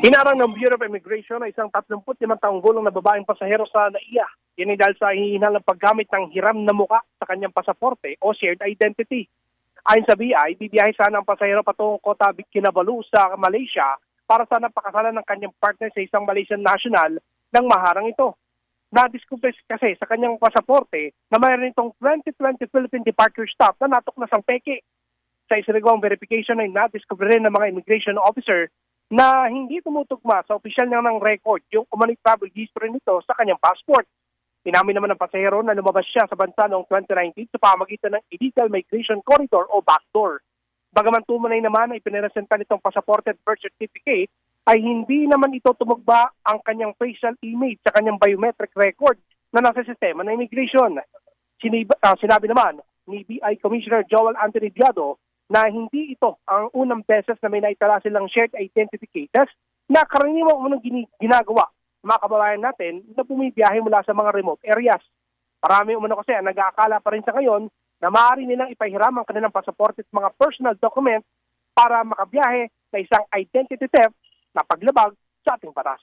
Hinarang ng Bureau of Immigration na isang 35 taong gulong na babaeng pasahero sa NAIA. Yan ay dahil sa hihinal ng paggamit ng hiram na muka sa kanyang pasaporte o shared identity. Ayon sa BI, bibiyahe sana ang pasahero patungong Kota Kinabalu sa Malaysia para sana pakasalan ng kanyang partner sa isang Malaysian national ng maharang ito. Na-discover kasi sa kanyang pasaporte na mayroon itong 2020 Philippine Departure Stop na natok na sang peke. Sa isinagawang verification ay na-discover rin ng mga immigration officer na hindi tumutugma sa opisyal niya ng record yung umano'y travel history nito sa kanyang passport. Inamin naman ng pasahero na lumabas siya sa bansa noong 2019 sa pamagitan ng Illegal Migration Corridor o backdoor. Bagaman tumanay naman ay piniresenta nitong passport birth certificate, ay hindi naman ito tumugba ang kanyang facial image sa kanyang biometric record na nasa sistema ng immigration. Sinib- ah, sinabi naman ni BI Commissioner Joel Anthony Diado na hindi ito ang unang beses na may naitala silang shared identificators na karaniwang unang ginagawa mga kababayan natin na bumibiyahe mula sa mga remote areas. Marami umano kasi ang nag-aakala pa rin sa ngayon na maaari nilang ipahiram ang kanilang pasaporte at mga personal documents para makabiyahe sa isang identity theft na paglabag sa ating batas.